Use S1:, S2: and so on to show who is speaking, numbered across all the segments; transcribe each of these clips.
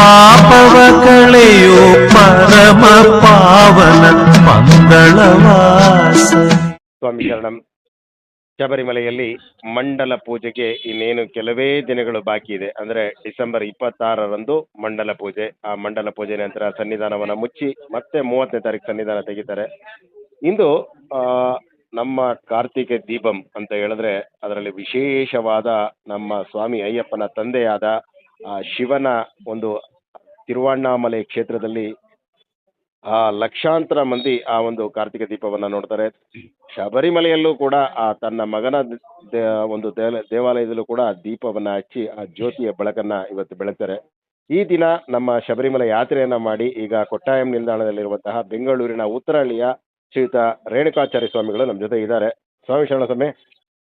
S1: ಪಾಪವ ಕಳೆಯೋ ಪರಮ ಪಾವನ ಮಂಗಳವಾಸ.
S2: ಸ್ವಾಮಿ ಶರಣಂ, ಶಬರಿಮಲೆಯಲ್ಲಿ ಮಂಡಲ ಪೂಜೆಗೆ ಇನ್ನೇನು ಕೆಲವೇ ದಿನಗಳು ಬಾಕಿ ಇದೆ. ಅಂದ್ರೆ ಡಿಸೆಂಬರ್ ಇಪ್ಪತ್ತಾರರಂದು ಮಂಡಲ ಪೂಜೆ. ಆ ಮಂಡಲ ಪೂಜೆ ನಂತರ ಸನ್ನಿಧಾನವನ್ನು ಮುಚ್ಚಿ ಮತ್ತೆ ಮೂವತ್ತನೇ ತಾರೀಕು ಸನ್ನಿಧಾನ ತೆಗಿತಾರೆ. ಇಂದು ನಮ್ಮ ಕಾರ್ತಿಕ ದೀಪಂ ಅಂತ ಹೇಳಿದ್ರೆ ಅದರಲ್ಲಿ ವಿಶೇಷವಾದ ನಮ್ಮ ಸ್ವಾಮಿ ಅಯ್ಯಪ್ಪನ ತಂದೆಯಾದ ಶಿವನ ಒಂದು ತಿರುವಣ್ಣಾಮಲೆ ಕ್ಷೇತ್ರದಲ್ಲಿ ಆ ಲಕ್ಷಾಂತರ ಮಂದಿ ಆ ಒಂದು ಕಾರ್ತಿಕ ದೀಪವನ್ನ ನೋಡ್ತಾರೆ. ಶಬರಿಮಲೆಯಲ್ಲೂ ಕೂಡ ಆ ತನ್ನ ಮಗನ ಒಂದು ದೇವ- ದೇವಾಲಯದಲ್ಲೂ ಕೂಡ ಆ ದೀಪವನ್ನ ಹಚ್ಚಿ ಆ ಜ್ಯೋತಿಯ ಬೆಳಕನ್ನ ಇವತ್ತು ಬೆಳಗ್ತಾರೆ. ಈ ದಿನ ನಮ್ಮ ಶಬರಿಮಲೆ ಯಾತ್ರೆಯನ್ನ ಮಾಡಿ ಈಗ ಕೊಟ್ಟಾಯಂ ನಿಲ್ದಾಣದಲ್ಲಿರುವಂತಹ ಬೆಂಗಳೂರಿನ ಉತ್ತರಹಳ್ಳಿಯ ಶ್ರೀಯುತ ರೇಣುಕಾಚಾರ್ಯ ಸ್ವಾಮಿಗಳು ನಮ್ಮ ಜೊತೆ ಇದ್ದಾರೆ. ಸ್ವಾಮಿ ಶರಣ ಸ್ವಾಮಿ.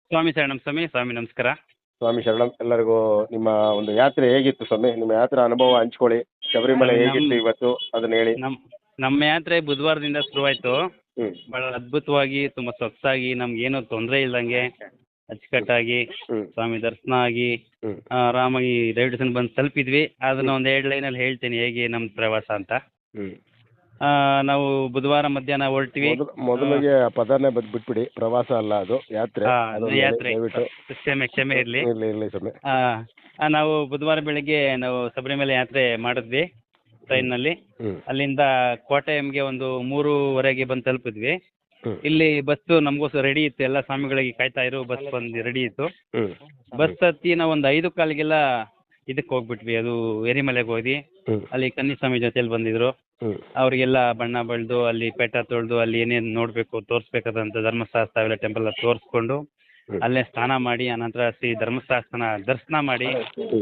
S3: ಸ್ವಾಮಿ ಸ್ವಾಮಿ ಸ್ವಾಮಿ ನಮಸ್ಕಾರ.
S2: ಸ್ವಾಮಿ ಶರಣಂ ಎಲ್ಲರಿಗೂ ನಿಮ್ಮ ಒಂದು ಯಾತ್ರೆ ಹೇಗಿತ್ತು ಸ್ವಾಮಿ? ನಿಮ್ಮ ಯಾತ್ರೆ ಅನುಭವ ಹಂಚ್ಕೊಳ್ಳಿ. ಶಬರಿಮಲೆ ಹೇಗಿತ್ತು ಇವತ್ತು? ಅದನ್ನ ಹೇಳಿ.
S3: ನಮ್ಮ ನಮ್ಮ ಯಾತ್ರೆ ಬುಧವಾರದಿಂದ ಶುರುವಾಯಿತು.
S2: ಆಯ್ತು
S3: ಬಹಳ ಅದ್ಭುತವಾಗಿ ತುಂಬ ಸೊಗಸಾಗಿ ನಮ್ಗೇನು ತೊಂದರೆ ಇಲ್ದಂಗೆ ಅಚ್ಚುಕಟ್ಟಾಗಿ
S2: ಹ್ಮ್.
S3: ಸ್ವಾಮಿ ದರ್ಶನ ಆಗಿ
S2: ಹ್ಮ್.
S3: ಆರಾಮಾಗಿ ದಯವಿಟ್ಟು ಬಂದು ತಲುಪಿದ್ವಿ. ಅದನ್ನ ಒಂದು ಎರಡು ಅಲ್ಲಿ ಹೇಳ್ತೀನಿ ಹೇಗೆ ನಮ್ಮ ಪ್ರವಾಸ ಅಂತ.
S2: ಹ್ಮ್.
S3: ನಾವು ಬುಧವಾರ ಮಧ್ಯಾಹ್ನ ಹೊರಟ್ವಿ.
S2: ಮೊದಲು ಮೊದಲಿಗೆ ಪದನೇ ಬದ್ ಬಿಟ್ಬಿಡಿ ಪ್ರವಾಸ ಅಲ್ಲ ಅದು ಯಾತ್ರೆ.
S3: ಯಾತ್ರೆ.
S2: ದಯವಿಟ್ಟು
S3: ಕ್ಷಮೆ ಕ್ಷಮೆ ಇರಲಿ.
S2: ಇರ್ಲಿ ಇರ್ಲಿ ಸ್ವಾಮಿ
S3: ನಾವು ಬುಧವಾರ ಬೆಳಿಗ್ಗೆ ನಾವು ಶಬರಿಮಲೆ ಯಾತ್ರೆ ಮಾಡಿದ್ವಿ ಟ್ರೈನ್ನಲ್ಲಿ.
S2: ನಲ್ಲಿ
S3: ಅಲ್ಲಿಂದ ಕೋಟೆಯಂಗೆ ಒಂದು ಮೂರುವರೆಗೆ ಬಂದು ತಲುಪಿದ್ವಿ. ಇಲ್ಲಿ ಬಸ್ಸು ನಮಗೋಸ್ಕರ ರೆಡಿ ಇತ್ತು ಎಲ್ಲ ಸ್ವಾಮಿಗಳಿಗೆ ಕಾಯ್ತಾ ಇರೋ ಬಸ್ ಬಂದು ರೆಡಿ ಇತ್ತು. ಬಸ್ ಹತ್ತಿ ನಾವು ಒಂದು ಐದು ಕಾಲಿಗೆಲ್ಲ ಇದಕ್ಕೆ ಹೋಗ್ಬಿಟ್ವಿ. ಅದು ಎರಿಮಲೆಗೆ ಹೋಗಿ
S2: ಹ್ಮ್.
S3: ಅಲ್ಲಿ ಕನ್ನಿಸ್ವಾಮಿ ಜೊತೆಲಿ ಬಂದಿದ್ರು. ಅವರಿಗೆಲ್ಲ ಬಣ್ಣ ಬಳಿದು ಅಲ್ಲಿ ಪೆಟ್ಟ ತೊಳೆದು ಅಲ್ಲಿ ಏನೇನು ನೋಡ್ಬೇಕು ತೋರಿಸ್ಬೇಕಾದಂಥ ಧರ್ಮಸ್ಥಳ ಅವೆಲ್ಲ ಟೆಂಪಲ್ ತೋರಿಸ್ಕೊಂಡು
S2: ಹ್ಮ್.
S3: ಅಲ್ಲೇ ಸ್ನಾನ ಮಾಡಿ ಆನಂತರ ಶ್ರೀ ಧರ್ಮಶಾಸ್ತ್ರನ ದರ್ಶನ ಮಾಡಿ
S2: ಅಲ್ಲಿ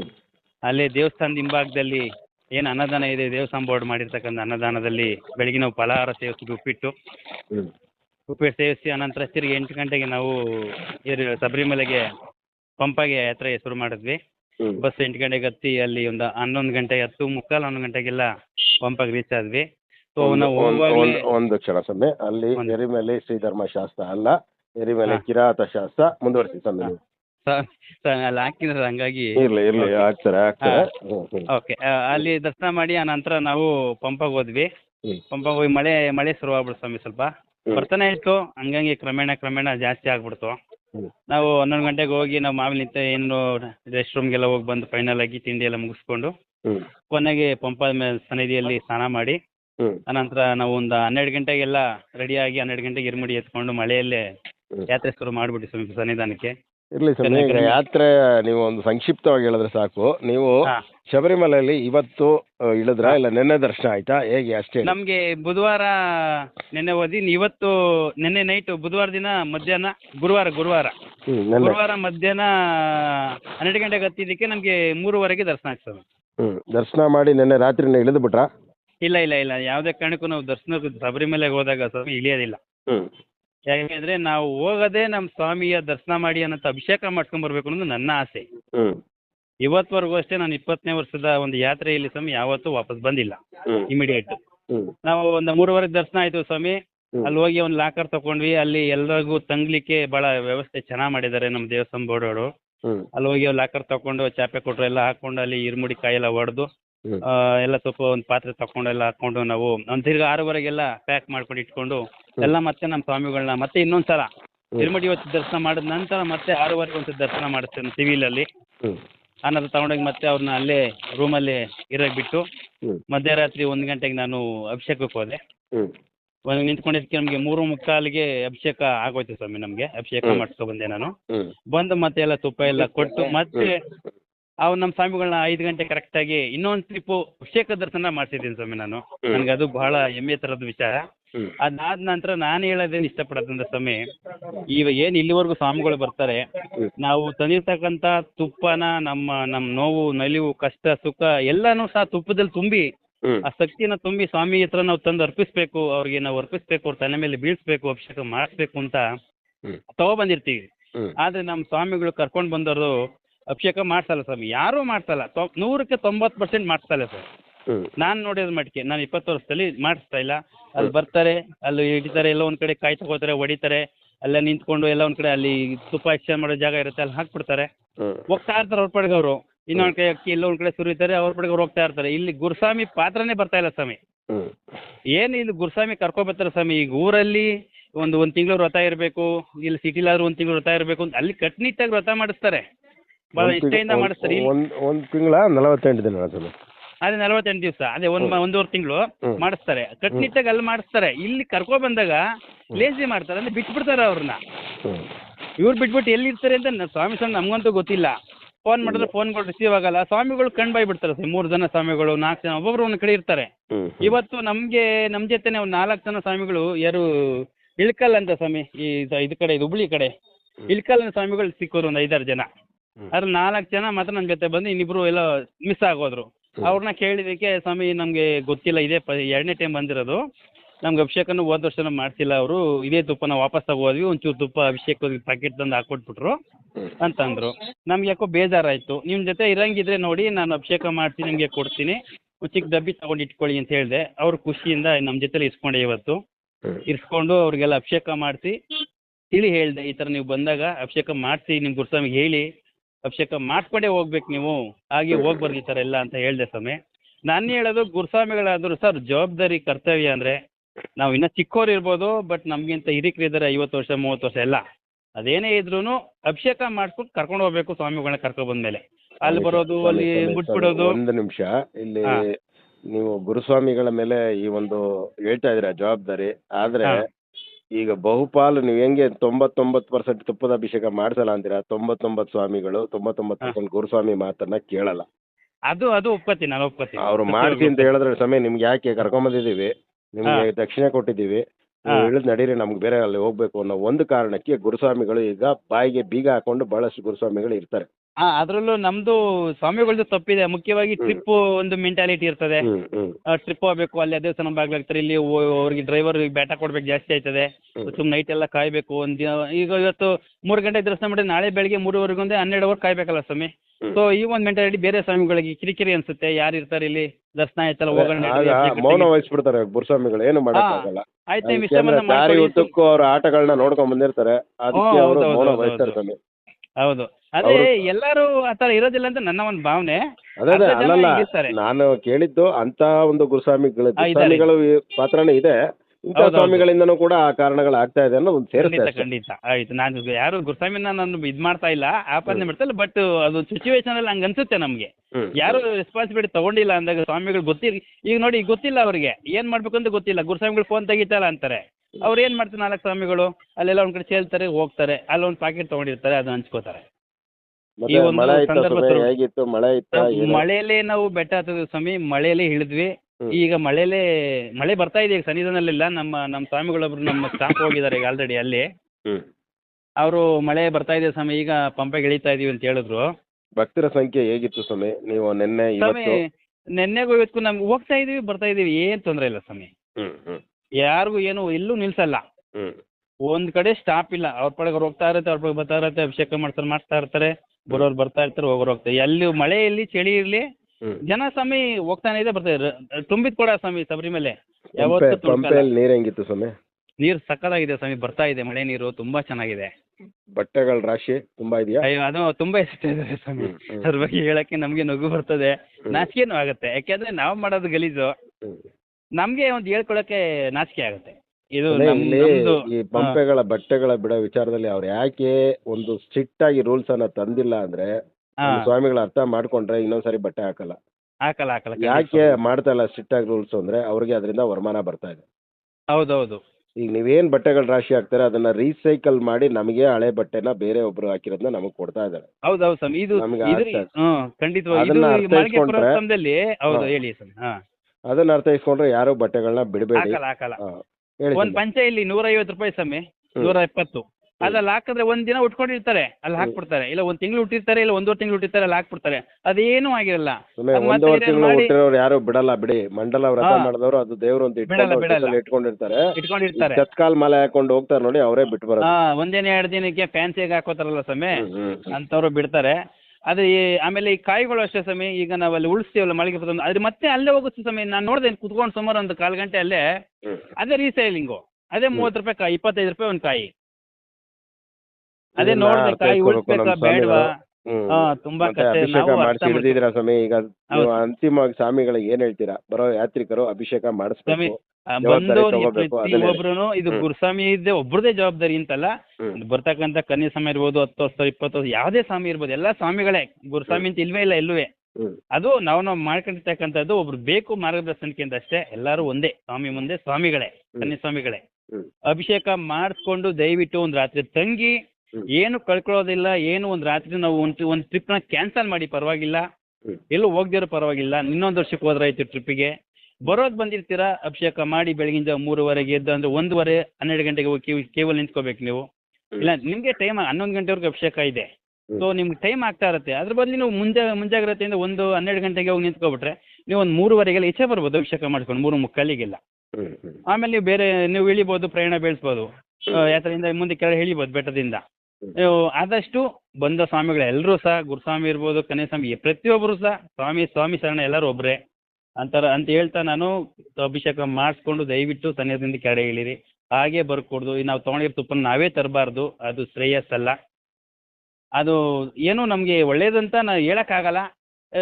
S3: ಅಲ್ಲೇ ದೇವಸ್ಥಾನದ ಹಿಂಭಾಗದಲ್ಲಿ ಏನು ಅನ್ನದಾನ ಇದೆ ದೇವಸ್ಥಾನ ಬೋರ್ಡ್ ಮಾಡಿರ್ತಕ್ಕಂಥ ಅನ್ನದಾನದಲ್ಲಿ ಬೆಳಗ್ಗೆ ನಾವು ಫಲಹಾರ ಸೇವಿಸಿದ್ವಿ ಉಪ್ಪಿಟ್ಟು. ಉಪ್ಪಿಟ್ಟು ಸೇವಿಸಿ ಅನಂತರ ತಿರುಗಿ ಎಂಟು ಗಂಟೆಗೆ ನಾವು ಶಬರಿಮಲೆಗೆ ಪಂಪಾಗೆ ಯಾತ್ರೆ ಶುರು ಮಾಡಿದ್ವಿ. ಬಸ್ ಎಂಟು ಗಂಟೆಗೆ ಹತ್ತಿ ಅಲ್ಲಿ ಒಂದು ಹನ್ನೊಂದು ಗಂಟೆ ಹತ್ತು ಮುಕ್ಕಾಲು ಹನ್ನೊಂದು ಗಂಟೆಗೆಲ್ಲ ಪಂಪಾಗಿ ರೀಚ್ ಆದ್ವಿ. ಸೊ
S2: ಒಂದು-
S3: ನಾವು
S2: ಒಂದು-
S3: ಹೋಗುವಾಗಲೇ
S2: ಒಂದು- ಒಂದು ಕ್ಷಣ ಸ್ವಾಮಿ. ಅಲ್ಲಿ ಎರಿಮೆಲೆ ಶ್ರೀಧರ್ಮ ಶ್ರೀ ಧರ್ಮಶಾಸ್ತ್ರ ಅಲ್ಲ ಎರಿಮೆಲೆ. ಕಿರಾತ ಶಾಸ್ತ್ರ ಮುಂದುವರಿಸಿ ಸ್ವಾಮಿ ನೀವು.
S3: ಅಲ್ಲಿ ಹಾಕಿದ್ರೆ ಹಂಗಾಗಿ
S2: ಇರ್ಲಿ ಇರ್ಲಿ
S3: Okay.
S2: ಆಗ್ತಾರೆ ಆಗ್ತಾರೆ ಹ್ಮ್ ಹ್ಮ್.
S3: ಓಕೆ ಅಲ್ಲಿ ದರ್ಶನ ಮಾಡಿ ಆ ನಂತರ ನಾವು ಪಂಪಾಗಿ ಹೋದ್ವಿ.
S2: ಹ್ಮ್.
S3: ಪಂಪಾಗೆ ಹೋಗಿ ಮಳೆ ಮಳೆ ಶುರುವಾಗ್ಬಿಡ್ತು ಸ್ವಾಮಿ ಸ್ವಲ್ಪ. ಬರ್ತಾನೆ ಇತ್ತು ಹಂಗಂಗೆ ಕ್ರಮೇಣ ಕ್ರಮೇಣ ಜಾಸ್ತಿ ಆಗ್ಬಿಡ್ತು. ನಾವು ಹನ್ನೊಂದು ಗಂಟೆಗೆ ಹೋಗಿ ನಾವು ಮಾಮೂಲಿ ಏನು ರೆಸ್ಟ್ ರೂಮ್ಗೆಲ್ಲ ಹೋಗಿ ಬಂದು ಫೈನಲ್ ಆಗಿ ತಿಂಡಿ ಎಲ್ಲ ಮುಗಿಸ್ಕೊಂಡು ಕೊನೆಗೆ ಪಂಪ ಮೇಲೆ ಸನ್ನಿಧಿಯಲ್ಲಿ ಸ್ನಾನ ಮಾಡಿ ಅನಂತರ ನಾವು ಒಂದು ಹನ್ನೆರಡು ಗಂಟೆಗೆಲ್ಲ ರೆಡಿಯಾಗಿ ಹನ್ನೆರಡು ಗಂಟೆಗೆ ಇರ್ಮಡಿ ಎತ್ಕೊಂಡು ಮಳೆಯಲ್ಲೇ ಯಾತ್ರೆ ಶುರು ಮಾಡ್ಬಿಟ್ಟು ಸ್ವಾಮಿ ಸನ್ನಿಧಾನಕ್ಕೆ.
S2: ಇರ್ಲಿ ಸರ್ ಈಗ ಯಾತ್ರೆ ನೀವು ಒಂದು ಸಂಕ್ಷಿಪ್ತವಾಗಿ ಹೇಳಿದ್ರೆ ಸಾಕು. ನೀವು ಶಬರಿಮಲೆಯಲ್ಲಿ ಇವತ್ತು ಇಳಿದ್ರಾ? ಇಲ್ಲ ನಿನ್ನೆ ದರ್ಶನ ಆಯ್ತಾ? ಹೇಗೆ ಅಷ್ಟೇ?
S3: ನಮ್ಗೆ ಬುಧವಾರ ನಿನ್ನೆ ಓದಿ ಇವತ್ತು ನಿನ್ನೆ ನೈಟ್ ಬುಧವಾರ ದಿನ ಮಧ್ಯಾಹ್ನ ಗುರುವಾರ ಗುರುವಾರ.
S2: ನೆನ್ನೆ.
S3: ಗುರುವಾರ ಮಧ್ಯಾಹ್ನ ಹನ್ನೆರಡು ಗಂಟೆಗೆ ಹತ್ತಿದ್ದಕ್ಕೆ ನಮ್ಗೆ ಮೂರುವರೆಗೆ ದರ್ಶನ ಆಗ್ತದೆ
S2: ಹ್ಮ್ ದರ್ಶನ ಮಾಡಿ ನಿನ್ನೆ ರಾತ್ರಿನೇ ಇಳಿದು ಬಿಟ್ರಾ
S3: ಇಲ್ಲ ಇಲ್ಲ ಇಲ್ಲ ಯಾವುದೇ ಕಾರಣಕ್ಕೂ ನಾವು ದರ್ಶನ ಶಬರಿಮಲೆಗೆ ಹೋದಾಗ ಸ್ವಾಮಿ ಇಳಿಯೋದಿಲ್ಲ. ಯಾಕೆಂದ್ರೆ ನಾವು ಹೋಗೋದೇ ನಮ್ಮ ಸ್ವಾಮಿಯ ದರ್ಶನ ಮಾಡಿ ಅನ್ನೋಂಥ ಅಭಿಷೇಕ ಮಾಡ್ಕೊಂಬರ್ಬೇಕು ಅನ್ನೋದು ನನ್ನ ಆಸೆ. ಇವತ್ತವರೆಗೂ ಅಷ್ಟೇ ನಾನು ಇಪ್ಪತ್ತನೇ ವರ್ಷದ ಒಂದು ಯಾತ್ರೆಯಲ್ಲಿ ಸ್ವಾಮಿ ಯಾವತ್ತೂ ವಾಪಸ್ ಬಂದಿಲ್ಲ.
S2: ಹ್ಮ್.
S3: Immediate
S2: hmm.
S3: ನಾವು ಒಂದು ಮೂರುವರೆ ದರ್ಶನ ಆಯ್ತು ಸ್ವಾಮಿ.
S2: ಹ್ಮ್.
S3: ಅಲ್ಲಿ ಹೋಗಿ ಒಂದು ಲಾಕರ್ ತಗೊಂಡ್ವಿ. ಅಲ್ಲಿ ಎಲ್ಲರಿಗೂ ತಂಗ್ಲಿಕ್ಕೆ ಬಹಳ ವ್ಯವಸ್ಥೆ ಚೆನ್ನಾಗಿ ಮಾಡಿದ್ದಾರೆ ನಮ್ಮ ದೇವಸ್ಥಾನ ಬೋರ್ಡವರು
S2: ಹ್ಮ್.
S3: ಅಲ್ಲಿ ಹೋಗಿ ಲಾಕರ್ ತಗೊಂಡು ಚಾಪೆ ಕೊಟ್ಟರು ಎಲ್ಲ ಹಾಕೊಂಡು ಅಲ್ಲಿ ಇರ್ಮುಡಿ ಕಾಯಿ ಎಲ್ಲ ಒಡೆದು
S2: ಹ್ಮ್.
S3: ಎಲ್ಲ ಸ್ವಲ್ಪ ಒಂದು ಪಾತ್ರೆ ತಗೊಂಡು ಎಲ್ಲ ಹಾಕೊಂಡು ನಾವು ಒಂದು ತಿರ್ಗಿ ಆರೂವರೆಗೆಲ್ಲ ಪ್ಯಾಕ್ ಮಾಡ್ಕೊಂಡು ಇಟ್ಕೊಂಡು ಎಲ್ಲ ಮತ್ತೆ ನಮ್ಮ ಸ್ವಾಮಿಗಳನ್ನ ಮತ್ತೆ ಇನ್ನೊಂದು ಸಲ. ಇರ್ಮಡಿ ಹೊತ್ತು ದರ್ಶನ ಮಾಡಿದ ನಂತರ ಮತ್ತೆ ಆರೂವರೆಗೆ ಒಂದು ದರ್ಶನ ಮಾಡಿಸ್ತೇನೆ ಸಿವಿಲಲ್ಲಿ
S2: ಹ್ಮ್.
S3: ಆನಂತರ ತಗೊಂಡೋಗಿ ಮತ್ತೆ ಅವ್ರನ್ನ ಅಲ್ಲೇ ರೂಮಲ್ಲಿ ಇರೋಕೆ ಬಿಟ್ಟು ಮಧ್ಯರಾತ್ರಿ ಒಂದ್ ಗಂಟೆಗೆ ನಾನು ಅಭಿಷೇಕಕ್ಕೆ ಹೋದೆ.
S2: ಒಂದ್
S3: ಒಂದು ನಮ್ಗೆ ನಮಗೆ ಮೂರು ಮುಕ್ಕಾಲಿಗೆ ಅಭಿಷೇಕ ಆಗೋಯ್ತು ಸ್ವಾಮಿ ನಮಗೆ. ಅಭಿಷೇಕ
S2: ಮಾಡ್ಸ್ಕೊ
S3: ಬಂದೆ ನಾನು. ಬಂದು ಮತ್ತೆ ಎಲ್ಲ ತುಪ್ಪ ಎಲ್ಲ ಕೊಟ್ಟು ಮತ್ತೆ ಅವ್ ನಮ್ಮ ಸ್ವಾಮಿಗಳನ್ನ ಐದು ಗಂಟೆ ಕರೆಕ್ಟಾಗಿ ಇನ್ನೊಂದು ಟ್ರಿಪ್ ಅಭಿಷೇಕ ದರ್ಶನ ಮಾಡಿಸಿದ್ದೀನಿ ಸ್ವಾಮಿ ನಾನು. ನನ್ಗೆ ಅದು ಬಹಳ ಹೆಮ್ಮೆ ಥರದ ವಿಚಾರ. ಅದಾದ ನಂತರ ನಾನು ಹೇಳೋದೇನು ಇಷ್ಟಪಡೋದಂದ್ರೆ ಸ್ವಾಮಿ ಇವಾಗ ಏನು ಇಲ್ಲಿವರೆಗೂ ಸ್ವಾಮಿಗಳು ಬರ್ತಾರೆ ನಾವು ತಂದಿರ್ತಕ್ಕಂಥ ತುಪ್ಪನ ನಮ್ಮ ನಮ್ಮ ನೋವು ನಲಿವು ಕಷ್ಟ ಸುಖ ಎಲ್ಲಾನು ಸಹ ತುಪ್ಪದಲ್ಲಿ ತುಂಬಿ ಆ ಶಕ್ತಿನ ತುಂಬಿ ಸ್ವಾಮಿ ಹತ್ರ ನಾವು ತಂದು ಅರ್ಪಿಸ್ಬೇಕು ಅವ್ರಿಗೆ ನಾವು ಅರ್ಪಿಸ್ಬೇಕು ಅವ್ರ ತಲೆ ಮೇಲೆ ಬೀಳಿಸ್ಬೇಕು ಅಭಿಷೇಕ ಮಾಡಿಸ್ಬೇಕು ಅಂತ ತಗೊಬಂದಿರ್ತೀವಿ ಆದ್ರೆ ನಮ್ಮ ಸ್ವಾಮಿಗಳು ಕರ್ಕೊಂಡು ಬಂದವರು ಅಭಿಷೇಕ ಮಾಡ್ಸಲ್ಲ ಸ್ವಾಮಿ ಯಾರು ಮಾಡ್ಸಲ್ಲ ತೊ ನೂರಕ್ಕೆ ತೊಂಬತ್ತು ಪರ್ಸೆಂಟ್ ಮಾಡ್ಸಲ್ಲ ಸರ್. ನಾನು ನೋಡಿದ ಮಟ್ಟಿಗೆ ನಾನು ಇಪ್ಪತ್ತು ವರ್ಷದಲ್ಲಿ ಮಾಡಿಸ್ತಾ ಇಲ್ಲ. ಅಲ್ಲಿ ಬರ್ತಾರೆ ಅಲ್ಲಿ ಹಿಡಿತಾರೆ ಎಲ್ಲ ಒಂದು ಕಡೆ ಕಾಯಿ ತಗೋತಾರೆ ಹೊಡಿತಾರೆ ಅಲ್ಲೇ ನಿಂತ್ಕೊಂಡು ಎಲ್ಲ ಒಂದು ಕಡೆ ಅಲ್ಲಿ ತುಪ್ಪ ಎಕ್ಸ್ಚೇಂಜ್ ಮಾಡೋ ಜಾಗ ಇರುತ್ತೆ ಅಲ್ಲಿ ಹಾಕ್ಬಿಡ್ತಾರೆ. ಹೋಗ್ತಾ ಇರ್ತಾರೆ ಅವ್ರ ಪಡೆಗೆ ಅವರು. ಇನ್ನೊಂದ್ ಕಡೆ ಅಕ್ಕಿ ಒಂದ್ ಕಡೆ ಸುರಿತಾರೆ ಅವ್ರ ಪಡೆಗೆ ಅವ್ರು ಹೋಗ್ತಾ ಇರ್ತಾರೆ. ಇಲ್ಲಿ ಗುರುಸ್ವಾಮಿ ಪಾತ್ರನೇ ಬರ್ತಾ ಇಲ್ಲ ಸ್ವಾಮಿ. ಏನು ಇಲ್ಲಿ ಗುರುಸ್ವಾಮಿ ಕರ್ಕೊಬರ್ತಾರೆ ಸ್ವಾಮಿ? ಈಗ ಊರಲ್ಲಿ ಒಂದು ಒಂದು ತಿಂಗಳು ವ್ರತ ಇರಬೇಕು ಇಲ್ಲಿ ಸಿಟಿಲಾದ್ರೂ ಒಂದು ತಿಂಗಳು ವ್ರತ ಇರಬೇಕು ಅಂತ ಅಲ್ಲಿ ಕಟ್ನಿಟ್ಟಾಗಿ ವ್ರತ ಮಾಡಿಸ್ತಾರೆ.
S2: ಬಹಳ
S3: ಇಷ್ಟದಿಂದ ಮಾಡಿಸ್ತಾರೆ.
S2: ಒಂದು ತಿಂಗಳ ನಲವತ್ತೆಂಟು ದಿನ ಸ್ವಾಮಿ
S3: ಅದೇ ನಲವತ್ತೆಂಟು ದಿವಸ ಅದೇ ಒಂದು ಒಂದೂವರೆ ತಿಂಗಳು. ಮಾಡಿಸ್ತಾರೆ. ಕಟ್ಟಿಟ್ಟಾಗ ಅಲ್ಲಿ ಮಾಡಿಸ್ತಾರೆ. ಇಲ್ಲಿ ಕರ್ಕೊ ಬಂದಾಗ ಲೇಸಿ ಮಾಡ್ತಾರೆ ಅಂದ್ರೆ ಬಿಟ್ಬಿಡ್ತಾರೆ ಅವ್ರನ್ನ. ಇವ್ರು ಬಿಟ್ಬಿಟ್ಟು ಎಲ್ಲಿ ಇರ್ತಾರೆ ಅಂತ ನ- ಸ್ವಾಮಿ ಸ್ವಾಮಿ ನಮಗಂತೂ ಗೊತ್ತಿಲ್ಲ. ಫೋನ್ ಮಾಡಿದ್ರೆ ಫೋನ್ಗಳು ರಿಸೀವ್ ಆಗಲ್ಲ. ಸ್ವಾಮಿಗಳು ಕಣ್ ಬಾಯ್ ಬಿಡ್ತಾರೆ ಮೂರು ಜನ ಸ್ವಾಮಿಗಳು ನಾಲ್ಕು ಜನ ಒಬ್ಬೊಬ್ರು ಒಂದ್ ಕಡೆ ಇರ್ತಾರೆ. ಇವತ್ತು ನಮಗೆ ನಮ್ಮ ಜೊತೆನೆ ಒಂದ್ ನಾಲ್ಕು ಜನ ಸ್ವಾಮಿಗಳು ಯಾರು ಇಳ್ಕಲ್ ಅಂತ ಸ್ವಾಮಿ ಈ ಇದು- ಕಡೆ ಇದು ಹುಬ್ಳಿ ಕಡೆ. ಇಳ್ಕಲ್ ಸ್ವಾಮಿಗಳು ಸಿಕ್ಕೋರು ಒಂದ್ ಐದಾರು ಜನ. ಅದ್ರಲ್ಲಿ ನಾಲ್ಕು ಜನ ಮಾತ್ರ ನನ್ನ ಜೊತೆ ಬಂದು ಇನ್ನಿಬ್ರು ಎಲ್ಲ ಮಿಸ್ ಆಗೋದ್ರು. ಅವ್ರನ್ನ ಕೇಳಿದಕ್ಕೆ ಸ್ವಾಮಿ ನಮಗೆ ಗೊತ್ತಿಲ್ಲ ಇದೇ ಪ ಎರಡನೇ ಟೈಮ್ ಬಂದಿರೋದು. ನಮ್ಗೆ ಅಭಿಷೇಕನೂ ಹೋದ ವರ್ಷನೂ ಮಾಡ್ಸಿಲ್ಲ ಅವರು. ಇದೇ ತುಪ್ಪನ ವಾಪಸ್ ತಗೋದ್ವಿ ಒಂಚೂರು ತುಪ್ಪ ಅಭಿಷೇಕ ಪ್ಯಾಕೆಟ್ ತಂದು ಹಾಕ್ಕೊಟ್ಬಿಟ್ರು
S2: ಹ್ಮ್.
S3: ಅಂತಂದ್ರು. ನಮ್ಗೆ ಯಾಕೋ ಬೇಜಾರಾಯಿತು. ನಿಮ್ಮ ಜೊತೆ ಇರಂಗಿದ್ರೆ ನೋಡಿ ನಾನು ಅಭಿಷೇಕ ಮಾಡಿಸಿ ನಿಮಗೆ ಕೊಡ್ತೀನಿ. ಒಂದು ಚಿಕ್ಕ ಡಬ್ಬಿ ತಗೊಂಡು ಇಟ್ಕೊಳ್ಳಿ ಅಂತ ಹೇಳಿದೆ. ಅವರು ಖುಷಿಯಿಂದ ನಮ್ಮ ಜೊತೆಲಿ ಇಸ್ಕೊಂಡೆ ಇವತ್ತು.
S2: ಇರ್ಸ್ಕೊಂಡು
S3: ಇರಿಸ್ಕೊಂಡು ಅವ್ರಿಗೆಲ್ಲ ಅಭಿಷೇಕ ಮಾಡಿಸಿ ತಿಳಿ ಹೇಳಿದೆ ಈ ಥರ ನೀವು ಬಂದಾಗ ಅಭಿಷೇಕ ಮಾಡಿಸಿ ನಿಮ್ಮ ಗುರುಸ್ವಾಮಿಗೆ ಹೇಳಿ. ಅಭಿಷೇಕ ಮಾಡ್ಕೊಂಡೇ ಹೋಗ್ಬೇಕು ನೀವು. ಹಾಗೆ ಹೋಗ್ಬಾರ್ದು ಬರ್ಲಿ ಥರ ಎಲ್ಲ ಅಂತ ಹೇಳಿದೆ ಸ್ವಾಮಿ. ನಾನು ಹೇಳೋದು ಗುರುಸ್ವಾಮಿಗಳಾದ್ರು ಸರ್ ಜವಾಬ್ದಾರಿ ಕರ್ತವ್ಯ ಅಂದರೆ ನಾವು ಇನ್ನೂ ಚಿಕ್ಕವ್ರು ಇರ್ಬೋದು ಬಟ್ ನಮಗಿಂತ ಹಿರಿಕ್ರಿ ಇದಾರೆ ಐವತ್ತು ವರ್ಷ ಮೂವತ್ತು ವರ್ಷ ಎಲ್ಲ. ಅದೇನೇ ಇದ್ರೂ ಅಭಿಷೇಕ ಮಾಡಿಸ್ಬಿಟ್ಟು ಕರ್ಕೊಂಡು ಹೋಗ್ಬೇಕು ಸ್ವಾಮಿಗಳನ್ನ ಕರ್ಕೊಂಡು ಬಂದಮೇಲೆ. ಅಲ್ಲಿ ಬರೋದು ಅಲ್ಲಿ ಬಿಟ್ಬಿಡೋದು
S2: ಒಂದು ನಿಮಿಷ. ಇಲ್ಲಿ. ನೀವು ಗುರುಸ್ವಾಮಿಗಳ ಮೇಲೆ ಈ ಒಂದು ಹೇಳ್ತಾ ಇದ್ದೀರಾ ಜವಾಬ್ದಾರಿ. ಆದ್ರೆ. ಈಗ ಬಹುಪಾಲು ನೀವು ಹೆಂಗೆ ತೊಂಬತ್ತೊಂಬತ್ತು ಪರ್ಸೆಂಟ್ ತುಪ್ಪದ ಅಭಿಷೇಕ ಮಾಡಿಸಲ್ಲ ಅಂತೀರಾ? ತೊಂಬತ್ತೊಂಬತ್ತು ಸ್ವಾಮಿಗಳು ತೊಂಬತ್ತೊಂಬತ್ತು. ಪರ್ಸೆಂಟ್ ಗುರುಸ್ವಾಮಿ ಮಾತನ್ನ ಕೇಳಲ್ಲ.
S3: ಅದು ಅದು ಒಪ್ಕೋತೀನಿ ನಾನು ಒಪ್ಕೋತೀನಿ.
S2: ಅವ್ರು ಮಾಡಿ ಅಂತ ಹೇಳಿದ್ರೆ ಸಮಯ ನಿಮ್ಗೆ ಯಾಕೆ ಕರ್ಕೊಂಬಂದಿದ್ದೀವಿ? ನಿಮ್ಗೆ ದಕ್ಷಿಣ ಕೊಟ್ಟಿದ್ದೀವಿ. ನೀವು. ಇಳಿದು ನಡೀರಿ ನಮ್ಗೆ ಬೇರೆ ಅಲ್ಲಿ ಹೋಗ್ಬೇಕು ಅನ್ನೋ ಒಂದು ಕಾರಣಕ್ಕೆ ಗುರುಸ್ವಾಮಿಗಳು ಈಗ ಬಾಯಿಗೆ ಬೀಗ ಹಾಕೊಂಡು ಬಹಳಷ್ಟು ಗುರುಸ್ವಾಮಿಗಳು ಇರ್ತಾರೆ.
S3: ಹಾಂ ಅದರಲ್ಲೂ ನಮ್ದು ಸ್ವಾಮಿಗಳದ್ದು ತಪ್ಪಿದೆ. ಮುಖ್ಯವಾಗಿ
S2: ಟ್ರಿಪ್
S3: ಟ್ರಿಪ್ಪು ಒಂದು ಮೆಂಟಾಲಿಟಿ ಇರ್ತದೆ. ಟ್ರಿಪ್ ಹೋಗ್ಬೇಕು ಅಲ್ಲಿ ಅದೇ ಸಲ ಬಾಗ್ಲಾಗ್ತಾರೆ ಇಲ್ಲಿ ಅವ್ರಿಗೆ ಡ್ರೈವರ್ ಬೇಟ ಕೊಡ್ಬೇಕು ಜಾಸ್ತಿ ಆಯ್ತದೆ. ಸುಮ್ನೆ ನೈಟ್ ಎಲ್ಲ ಕಾಯಬೇಕು. ಒಂದು ದಿನ ಈಗ ಇವತ್ತು ಮೂರ್ ಗಂಟೆ ದರ್ಶನ ಮಾಡಿದ್ರೆ ನಾಳೆ ಬೆಳಿಗ್ಗೆ ಮೂರುವರೆಗೆ ಒಂದೇ ಹನ್ನೆರಡು ಅವರ್ ಕಾಯ್ಬೇಕಲ್ಲ ಸ್ವಾಮಿ. ಸೊ ಈ ಒಂದು ಮೆಂಟಾಲಿಟಿ ಬೇರೆ ಸ್ವಾಮಿಗಳಿಗೆ ಕಿರಿಕಿರಿ ಅನ್ಸುತ್ತೆ. ಯಾರು ಇರ್ತಾರೆ ಇಲ್ಲಿ? ದರ್ಶನ ಆಯ್ತಲ್ಲ ಹೋಗೋಣ
S2: ಮೌನ ವಹಿಸ್ಬಿಡ್ತಾರೆ ಗುರುಸ್ವಾಮಿಗಳು ಏನು ಮಾಡಕ್ಕಾಗಲ್ಲ
S3: ಆಯ್ತು ನೀವು
S2: ದಾರಿ. ಉದ್ದಕ್ಕೂ ಅವ್ರ ಆಟಗಳನ್ನ ನೋಡ್ಕೊಂಡ್ ಬಂದಿರ್ತಾರೆ. ಅದಕ್ಕೆ ಅವರು ಮೌನ ವಹಿಸ್ತಾರೆ ಸ್ವಾಮಿ.
S3: ಹೌದು ಅದೇ ಎಲ್ಲರೂ ಆತರ ಥರ ಇರೋದಿಲ್ಲ ಅಂತ ನನ್ನ ಒಂದು ಭಾವನೆ
S2: ಅದೇ ಅದೇ
S3: ಅರ್ಧ ಜನ
S2: ಅಲ್ಲಲ್ಲ
S3: ಹಿಂಗಿರ್ತಾರೆ.
S2: ನಾನು ಕೇಳಿದ್ದು ಅಂತ ಒಂದು ಗುರುಸ್ವಾಮಿಗಳು
S3: ಆ, ಇದ್ದಾರೆ.
S2: ಗುರುಸ್ವಾಮಿಗಳು ಪಾತ್ರನೇ ಇದೆ ಇಂಥ. ಸ್ವಾಮಿಗಳಿಂದನೂ ಕೂಡ ಆ ಕಾರಣಗಳು ಆಗ್ತಾ ಇದೆ ಅನ್ನೋ ಒಂದು ಸೇರಿಸ್ತಾ
S3: ಖಂಡಿತ
S2: ಅಷ್ಟೇ.
S3: ಖಂಡಿತ ಆಯ್ತು ನಾನು ಯಾರು ಗುರುಸ್ವಾಮಿನ ನಾನು ಇದು ಮಾಡ್ತಾ ಇಲ್ಲ ಆಪಾದನೆ ಮಾಡ್ತಾ ಇಲ್ಲ ಬಟ್ ಅದು ಸಿಚುವೇಶನ್ ಅಲ್ಲಿ ಹಂಗ ಅನ್ಸುತ್ತೆ ನಮ್ಗೆ
S2: ಹ್ಮ್.
S3: ಯಾರು ರೆಸ್ಪಾನ್ಸಿಬಿಲಿಟಿ ತಗೊಂಡಿಲ್ಲ ಅಂದಾಗ ಸ್ವಾಮಿಗಳು ಗೊತ್ತಿಲ್ಲ ಈಗ ನೋಡಿ ಗೊತ್ತಿಲ್ಲ ಅವ್ರಿಗೆ ಏನ್ ಮಾಡ್ಬೇಕು ಅಂತ ಗೊತ್ತಿಲ್ಲ ಗುರುಸ್ವಾಮಿಗಳು ಫೋನ್ ತೆಗಿತಲ್ಲ ಅಂತಾರೆ ಅವ್ರು ಏನು ಮಾಡ್ತಾರೆ ನಾಲ್ಕು ಸ್ವಾಮಿಗಳು ಅಲ್ಲೆಲ್ಲ ಒಂದು ಕಡೆ ಸೇಲ್ತಾರೆ ಹೋಗ್ತಾರೆ. ಅಲ್ಲೊಂದು ಪಾಕೆಟ್ ಪ್ಯಾಕೆಟ್ ತೊಗೊಂಡಿರ್ತಾರೆ ಅದನ್ನ ಹಂಚ್ಕೋತಾರೆ. ಈ ಒಂದು
S2: ಮಳೆ ಇತ್ತ
S3: ಸಂದರ್ಭ
S2: ಸ್ವಾಮಿ?
S3: ಸ್ವರೂಪ-
S2: ಹೇಗಿತ್ತು? ಮಳೆ ಇತ್ತ? ಏನು?
S3: ಮಳೆಯಲ್ಲೇ ನಾವು ಬೆಟ್ಟ ಹತ್ತಿದ್ವಿ ಸ್ವಾಮಿ. ಮಳೆಯಲ್ಲೇ ಇಳಿದ್ವಿ.
S2: ಹ್ಮ್.
S3: ಈಗ ಮಳೆಯಲ್ಲೇ ಮಳೆ ಬರ್ತಾ ಇದೆ ಈಗ ಸನ್ನಿಧಾನದಲ್ಲೆಲ್ಲ. ನಮ್ಮ ನಮ್ಮ ಸ್ವಾಮಿಗಳೊಬ್ರು ನಮ್ಮ ಸ್ಟಾಪ್ ಹೋಗಿದ್ದಾರೆ ಈಗ ಆಲ್ರೆಡಿ ಅಲ್ಲಿ.
S2: ಹ್ಮ್.
S3: ಅವರು ಮಳೆ ಬರ್ತಾ ಇದೆ ಸ್ವಾಮಿ. ಈಗ ಪಂಪೆಗೆ ಇಳಿತಾ ಇದೀವಿ ಅಂತ ಹೇಳಿದ್ರು.
S2: ಭಕ್ತರ ಸಂಖ್ಯೆ ಹೇಗಿತ್ತು ಸ್ವಾಮಿ? ನೀವು ನಿನ್ನೆ
S3: ಸ್ವಾಮಿ
S2: ಇವತ್ತು
S3: ನೆನ್ನೆಗೂ ಇವತ್ತು ನಮ್ಗೆ ಹೋಗ್ತಾ ಇದೀವಿ ಬರ್ತಾ ಇದೀವಿ. ಏನ್ ತೊಂದರೆ ಇಲ್ಲ ಸ್ವಾಮಿ.
S2: ಹ್ಮ್ ಹ್ಮ್.
S3: ಯಾರಿಗೂ ಏನು ಎಲ್ಲೂ ನಿಲ್ಸಲ್ಲ.
S2: ಹ್ಮ್.
S3: ಒಂದ್ ಕಡೆ ಸ್ಟಾಪ್ ಇಲ್ಲ. ಅವ್ರ ಪಡೆಗೆ ಅವ್ರು ಹೋಗ್ತಾ ಇರುತ್ತೆ ಅವ್ರ ಪಡೆಗೆ ಬರ್ತಾ ಇರುತ್ತೆ ಅಭಿಷೇಕ ಮಾಡ್ತಾರೆ ಮಾಡ್ತಾ ಇರ್ತಾರೆ ಬರೋರು ಬರ್ತಾ ಇರ್ತಾರೆ ಹೋಗೋರು ಹೋಗ್ತಾರೆ. ಎಲ್ಲಿ ಮಳೆ ಇರ್ಲಿ ಚಳಿ ಇರ್ಲಿ
S2: ಹ್ಮ್.
S3: ಜನ ಸ್ವಾಮಿ ಹೋಗ್ತಾನೆ ಇದೆ ಬರ್ತಾ ತುಂಬಿದ ತುಂಬಿದ್ ಕೂಡ ಸ್ವಾಮಿ ಸಬರಿ
S2: ಮೇಲೆ
S3: ನೀರಂಗಿತ್ತು ಸ್ವಾಮಿ
S2: ಪಂಪೆಯಲ್ಲಿ ನೀರ್ ಹೆಂಗಿತ್ತು ಸ್ವಾಮಿ?
S3: ನೀರು ಸಕ್ಕತ್ತಾಗಿದೆ ಸ್ವಾಮಿ ಬರ್ತಾ ಇದೆ ಮಳೆ ನೀರು ತುಂಬಾ ಚೆನ್ನಾಗಿದೆ.
S2: ಬಟ್ಟೆಗಳ ರಾಶಿ ತುಂಬಾ ಇದೆಯಾ?
S3: ಅಯ್ಯೋ ಅದು ತುಂಬಾ ಇಷ್ಟ ಇದೆ ಸ್ವಾಮಿ.
S2: ಹ್ಮ್, ಹ್ಮ್.
S3: ಅದ್ರ ಬಗ್ಗೆ ಹೇಳಕ್ಕೆ ನಮ್ಗೆ ನಗು ಬರ್ತದೆ.
S2: ಹ್ಮ್.
S3: ನಾಚಿಕೆನೂ ಆಗುತ್ತೆ. ಯಾಕೆಂದ್ರೆ ನಾವು ಮಾಡೋದು ಗಲೀಜು.
S2: ಹ್ಮ್.
S3: ನಮ್ಗೆ ಒಂದು ಹೇಳ್ಕೊಳಕ್ಕೆ ನಾಚಿಕೆ ಆಗುತ್ತೆ. ಇದು
S2: ಅದೇ ಇಲ್ಲಿ
S3: ನಮ್ದು
S2: ಈ ಪಂಪೆಗಳ ಬಟ್ಟೆಗಳ ಬಿಡೋ ವಿಚಾರದಲ್ಲಿ ಅವ್ರು ಯಾಕೆ ಒಂದು ಸ್ಟ್ರಿಕ್ಟ್ ಆಗಿ ರೂಲ್ಸ್ ಅನ್ನ ತಂದಿಲ್ಲ ಅಂದ್ರೆ
S3: ಹಾ,
S2: ಸ್ವಾಮಿಗಳು ಅರ್ಥ ಮಾಡ್ಕೊಂಡ್ರೆ ಇನ್ನೊಂದ್ಸರಿ ಬಟ್ಟೆ ಹಾಕಲ್ಲ.
S3: ಹಾಕಲ್ಲ ಹಾಕಲ್ಲ ಖಂಡಿತ.
S2: ಯಾಕೆ
S3: ಸ್ವಾಮಿ.
S2: ಮಾಡ್ತಾ ಇಲ್ಲ ಸ್ಟ್ರಿಕ್ಟ್ ಆಗಿ ರೂಲ್ಸ್ ಅಂದ್ರೆ ಅವ್ರಿಗೆ ಅದರಿಂದ ವರಮಾನ ಬರ್ತಾ ಇದೆ.
S3: ಹೌದೌದು.
S2: ಈಗ ನೀವೇನ್ ಬಟ್ಟೆಗಳ ರಾಶಿ ಹಾಕ್ತಾರೆ ಅದನ್ನ ರೀಸೈಕಲ್ ಮಾಡಿ ನಮಗೆ ಹಳೆ ಬಟ್ಟೆನ ಬೇರೆ ಒಬ್ರು ಹಾಕಿರೋದನ್ನ ನಮಗೆ ಕೊಡ್ತಾ ಇದ್ದಾರೆ.
S3: ಹೌದೌದು ಸ್ವಾಮಿ. ಇದು
S2: ನಮ್ಗೆ
S3: ಇದ್ರಿ
S2: ಆಗ್ತಾ ಇದೆ.
S3: ಹ್ಮ್ ಖಂಡಿತವಾಗಿ. ಇದು
S2: ಅದನ್ನ
S3: ಈ ಮಾಳಿಗೆ
S2: ಅರ್ಥೈಸ್ಕೊಂಡ್ರೆ-
S3: ಪುರೋಹಿತದಲ್ಲಿ ಹೌದು
S2: ಹಾ.
S3: ಹೇಳಿ ಸ್ವಾಮಿ. ಹಾ.
S2: ಅದನ್ನ ಅರ್ಥೈಸ್ಕೊಂಡ್ರೆ ಯಾರು ಬಟ್ಟೆಗಳನ್ನ ಬಿಡಬೇಡಿ.
S3: ಹಾಕಲ್ಲ ಹಾಕಲ್ಲ.
S2: ಹೇಳಿ
S3: ಒಂದ್. ಪಂಚೆ ಇಲ್ಲಿ ನೂರ ಐವತ್ತು ರೂಪಾಯಿ ಸ್ವಾಮಿ. ನೂರ ಇಪ್ಪತ್ತು ಅದ್ರಲ್ಲಿ ಹಾಕಿದ್ರೆ ಒಂದ್ ದಿನ ಉಟ್ಕೊಂಡಿರ್ತಾರೆ. ಅಲ್ಲಿ ಹಾಕ್ಬಿಡ್ತಾರೆ. ಇಲ್ಲ ಒಂದ್ ತಿಂಗಳು ಹುಟ್ಟಿರ್ತಾರೆ ಇಲ್ಲ ಒಂದೂವರೆ ತಿಂಗಳು ಹುಟ್ಟಿರ್ತಾರೆ ಅಲ್ಲಿ ಹಾಕ್ಬಿಡ್ತಾರೆ. ಅದೇನು ಆಗಿರಲ್ಲ.
S2: ಸುಮ್ನೆ
S3: ಅದ್ ಮತ್ತೆ
S2: ಒಂದೂವರೆ
S3: ಇದೇನ್
S2: ತಿಂಗಳು
S3: ಮಾಡಿ-
S2: ಹುಟ್ಟಿರೋರು ಯಾರು ಬಿಡಲ್ಲ ಬಿಡಿ. ಮಂಡಲ ವ್ರತ
S3: ಹಾ.
S2: ಮಾಡಿದವರು ಅದು ದೇವ್ರು ಅಂತ
S3: ಬಿಡಲ್ಲ,
S2: ಇಟ್ಕೊಂಡು
S3: ಬಿಡಲ್ಲ.
S2: ಜೊತೆಲಿ ಇಟ್ಕೊಂಡಿರ್ತಾರೆ.
S3: ಇಟ್ಕೊಂಡಿರ್ತಾರೆ
S2: ಚತ್ಕಾಲ್ ಮಾಲೆ ಹಾಕೊಂಡು ಹೋಗ್ತಾರೆ ನೋಡಿ ಅವರೇ ಬಿಟ್ಟು ಬರೋದು
S3: ಹಾ ಒಂದಿನ ಎರಡು ದಿನಕ್ಕೆ ಫ್ಯಾನ್ಸಿಗೆ ಹಾಕೋತಾರಲ್ಲ ಸ್ವಾಮಿ
S2: ಅಂತವ್ರು ಹ್ಮ್.
S3: ಬಿಡ್ತಾರೆ. ಅದು ಈ ಆಮೇಲೆ ಈ ಕಾಯಿಗಳು ಅಷ್ಟೇ ಸಮಯ ಈಗ ನಾವು ಅಲ್ಲಿ ಉಳಿಸ್ತೀವಲ್ಲ ಮಳಿಗೆ ಬರ್ತದೆ ಅದ್ರ ಮತ್ತೆ ಅಲ್ಲೇ ಹೋಗುತ್ತೆ ಸಮಯ ನಾನು ನೋಡಿದೆ ಕುತ್ಕೊಂಡು ಸುಮಾರು ಒಂದು ಕಾಲು ಗಂಟೆ ಅಲ್ಲೇ ಅದೇ ರೀಸೇಲಿಂಗು ಅದೇ ಮೂವತ್ತು ರೂಪಾಯಿ ಕಾಯಿ ಇಪ್ಪತ್ತೈದು ರೂಪಾಯಿ ಒಂದು ಕಾಯಿ. ಅದೇ ನೋಡ್ದೆ ಕಾಯಿ ಉಳಿಸ್ಬೇಕಾ ಬೇಡವಾ? ತುಂಬಾ
S2: ಸ್ವಾಮಿ? ಈಗ ಅಂತಿಮವಾಗಿ ಸ್ವಾಮಿಗಳಿಗೆ ಏನ್ ಹೇಳ್ತೀರಾ? ಬರೋ ಯಾತ್ರಿಕರು ಅಭಿಷೇಕ ಮಾಡಿಸ್ಬೇಕು.
S3: ಬಂದು ನೀವು
S2: ತಗೋಬೇಕು,
S3: ಪ್ರತಿ
S2: ಅದನ್ನೇ.
S3: ಇದು ಇದ್ದೆ ಒಬ್ರದೇ ಜವಾಬ್ದಾರಿ ಅಂತಲ್ಲ
S2: ಬರ್ತಕ್ಕಂತ
S3: ಬರ್ತಕ್ಕಂಥ ಕನ್ಯಾ ಸ್ವಾಮಿ ಇರ್ಬೋದು ಹತ್ತು ವರ್ಷ ಇಪ್ಪತ್ತು ವರ್ಷ ಯಾವುದೇ ಸ್ವಾಮಿ ಇರ್ಬೋದು ಎಲ್ಲ ಸ್ವಾಮಿಗಳೇ ಗುರುಸ್ವಾಮಿ ಅಂತ ಇಲ್ವೇ ಇಲ್ಲ ಎಲ್ಲುವೆ. ಅದು ನಾವು ನಾವು ಮಾಡ್ಕೊಂಡಿರ್ತಕ್ಕಂಥದ್ದು ಒಬ್ರು ಬೇಕು ಮಾರ್ಗದರ್ಶನಕ್ಕೆ ಅಂತ ಅಷ್ಟೇ ಎಲ್ಲರೂ ಒಂದೇ ಸ್ವಾಮಿ ಮುಂದೆ ಸ್ವಾಮಿಗಳೇ ಕನ್ಯಾ ಸ್ವಾಮಿಗಳೇ. ಅಭಿಷೇಕ ಮಾಡಿಸ್ಕೊಂಡು ದಯವಿಟ್ಟು ಒಂದು ರಾತ್ರಿ ತಂಗಿ ಏನು ಕಳ್ಕೊಳ್ಳೋದಿಲ್ಲ ಏನು ಒಂದು ರಾತ್ರಿ ನಾವು ಒಂದು ಒಂದು ಟ್ರಿಪ್ನ ಕ್ಯಾನ್ಸಲ್ ಮಾಡಿ ಪರವಾಗಿಲ್ಲ. ಎಲ್ಲೂ ಹೋಗ್ದಿರೋ ಪರವಾಗಿಲ್ಲ ಇನ್ನೊಂದು ವರ್ಷಕ್ಕೆ ಹೋದ್ರಾಯ್ತು ಟ್ರಿಪ್ಪಿಗೆ ಬರೋದು ಬಂದಿರ್ತೀರಾ? ಅಭಿಷೇಕ ಮಾಡಿ ಬೆಳಗಿನ ಜಾವ ಮೂರುವರೆಗೆ ಎದ್ದು ಅಂದ್ರೆ ಒಂದೂವರೆ ಹನ್ನೆರಡು ಗಂಟೆಗೆ ಹೋಗಿ ಕ್ಯೂ ಕೇವಲ್ ನಿಂತ್ಕೋಬೇಕು ನೀವು. ಇಲ್ಲ ನಿಮಗೆ ಟೈಮ್ ಹನ್ನೊಂದು ಗಂಟೆವರೆಗೂ ಅಭಿಷೇಕ ಇದೆ. ಸೊ ನಿಮ್ಗೆ ಟೈಮ್ ಆಗ್ತಾ ಇರುತ್ತೆ. ಅದ್ರ ಬದಲು ನೀವು ಮುಂಜಾ ಮುಂಜಾಗ್ರತೆಯಿಂದ ಒಂದು ಹನ್ನೆರಡು ಗಂಟೆಗೆ ಹೋಗಿ ನಿಂತ್ಕೊಬಿಟ್ರೆ ನೀವು ಒಂದು ಮೂರುವರೆಗೆಲ್ಲ ಈಚೆ ಬರ್ಬೋದು ಅಭಿಷೇಕ ಮಾಡ್ಕೊಂಡು ಮೂರು ಮುಕ್ಕಾಲಿಗೆಲ್ಲ. ಆಮೇಲೆ ನೀವು ಬೇರೆ ನೀವು ಇಳಿಬಹುದು ಪ್ರಯಾಣ ಬೆಳೆಸ್ಬೋದು. ಯಾತ್ರೆಯಿಂದ ಮುಂದೆ ಕೆಳಗೆ ಇಳಿಬೋದು ಬೆಟ್ಟದಿಂದ. ನೀವು ಆದಷ್ಟು ಬಂದ ಸ್ವಾಮಿಗಳು ಎಲ್ಲರೂ ಸಹ ಗುರುಸ್ವಾಮಿ ಇರ್ಬೋದು ಕನ್ಯಾಸ್ವಾಮಿ ಪ್ರತಿಯೊಬ್ಬರು ಸಹ ಸ್ವಾಮಿ ಸ್ವಾಮಿ ಶರಣ ಎಲ್ಲರೂ ಒಬ್ಬರೇ ಅಂತಾರ ಅಂತ ಹೇಳ್ತಾ ನಾನು ಅಭಿಷೇಕ ಮಾಡಿಸ್ಕೊಂಡು ದಯವಿಟ್ಟು ಸನ್ಯಾಸದಿಂದ ಕೆಳಗೆ ಇಳಿರಿ. ಹಾಗೆ ಬರ್ಕೊಡ್ದು. ನಾವು ತೊಗೊಂಡಿರೋ ತುಪ್ಪನ ನಾವೇ ತರಬಾರ್ದು. ಅದು ಶ್ರೇಯಸ್ಸಲ್ಲ. ಅದು ಏನು ನಮಗೆ ಒಳ್ಳೇದಂತ ನಾವು ಹೇಳೋಕ್ಕಾಗಲ್ಲ.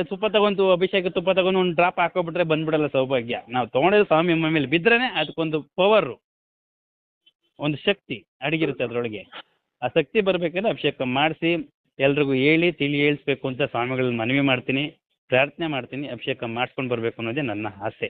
S3: ತುಪ್ಪ ತಗೊಂಡು ಅಭಿಷೇಕ ತುಪ್ಪ ತಗೊಂಡು ಒಂದು ಡ್ರಾಪ್ ಹಾಕೋಬಿಟ್ರೆ ಬಂದ್ಬಿಡಲ್ಲ ಸೌಭಾಗ್ಯ. ನಾವು ತೊಗೊಂಡಿರೋ ಸ್ವಾಮಿ ಮೇಲೆ ಬಿದ್ದರೆ ಅದಕ್ಕೊಂದು ಪವರು ಒಂದು ಶಕ್ತಿ ಅಡಗಿರುತ್ತೆ ಅದರೊಳಗೆ. ಆ ಶಕ್ತಿ ಬರಬೇಕಂದ್ರೆ ಅಭಿಷೇಕ ಮಾಡಿಸಿ ಎಲ್ರಿಗೂ ಹೇಳಿ, ತಿಳಿ ಹೇಳಿಸ್ಬೇಕು ಅಂತ ಸ್ವಾಮಿಗಳನ್ನ ಮನವಿ ಮಾಡ್ತೀನಿ. ಪ್ರಾರ್ಥನೆ ಮಾಡ್ತೀನಿ ಅಭಿಷೇಕ ಮಾಡಿಸ್ಕೊಂಡು ಬರಬೇಕು ಅನ್ನೋದೇ ನನ್ನ ಆಸೆ.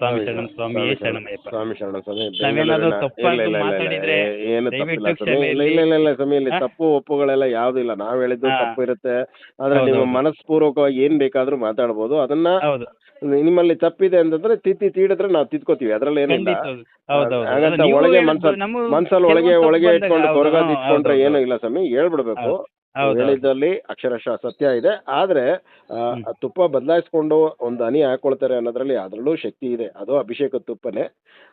S3: ಸ್ವಾಮಿ ಶರಣಂ ಸ್ವಾಮಿ
S2: ಸ್ವಾಮಿ
S3: ಶರಣಮಯ್ಯಪ್ಪ.
S2: ಸ್ವಾಮಿ ಶರಣ ಸ್ವಾಮಿ
S3: ನಾವೇನಾದ್ರೂ ತಪ್ಪಾಗಿ ಮಾತಾಡಿದ್ರೆ
S2: ಏನು
S3: ದಯವಿಟ್ಟು
S2: ಸ್ವಾಮಿ
S3: ಕ್ಷಮೆ
S2: ಇಲ್ಲ ಇಲ್ಲ ಇಲ್ಲ ಸ್ವಾಮಿ ಇಲ್ಲಿ ತಪ್ಪು ಒಪ್ಪುಗಳೆಲ್ಲ ಯಾವ್ದು ಇಲ್ಲ. ನಾವ್ ಹೇಳಿದ್ದು. ತಪ್ಪು ಇರುತ್ತೆ. ಆದ್ರೆ ನೀವು. ಮನಸ್ಪೂರ್ವಕವಾಗಿ ಏನ್ ಬೇಕಾದ್ರೂ ಮಾತಾಡ್ಬೋದು. ಅದನ್ನ
S3: ಹೌದು.
S2: ನಿಮ್ಮಲ್ಲಿ ತಪ್ಪಿದೆ ಅಂತಂದ್ರೆ ತಿತ್ತಿ ತೀಡಿದ್ರೆ ನಾವು ತಿದ್ಕೋತೀವಿ ಅದ್ರಲ್ಲಿ ಏನಿಲ್ಲ.
S3: ಖಂಡಿತ ಹೌದು.
S2: ಹಾಗಂತ
S3: ನೀವು
S2: ಒಳಗೆ ಮನ್ಸಲ್ಲಿ
S3: ನಮ್ಮ
S2: ಮನ್ಸಲ್ಲಿ ಒಳಗೆ
S3: ಕೆಲವೊಂದು
S2: ಒಳಗೆ
S3: ತಪ್ಪು
S2: ಇಟ್ಕೊಂಡು
S3: ಬಂದಾಗ
S2: ಹೊರಗಾದ್ ಇಟ್ಕೊಂಡ್ರೆ ಏನು ಇಲ್ಲ ಸ್ವಾಮಿ. ಹೇಳ್ಬಿಡ್ಬೇಕು. ಹೇಳಿದ್ದಲ್ಲಿ ಅಕ್ಷರಶಃ ಸತ್ಯ ಇದೆ. ಆದ್ರೆ ತುಪ್ಪ ಬದಲಾಯಿಸ್ಕೊಂಡು ಒಂದು ಹನಿ ಹಾಕೊಳ್ತಾರೆ ಅನ್ನೋದ್ರಲ್ಲಿ ಅದ್ರಲ್ಲೂ ಶಕ್ತಿ ಇದೆ. ಅದು ಅಭಿಷೇಕ ತುಪ್ಪನೇ.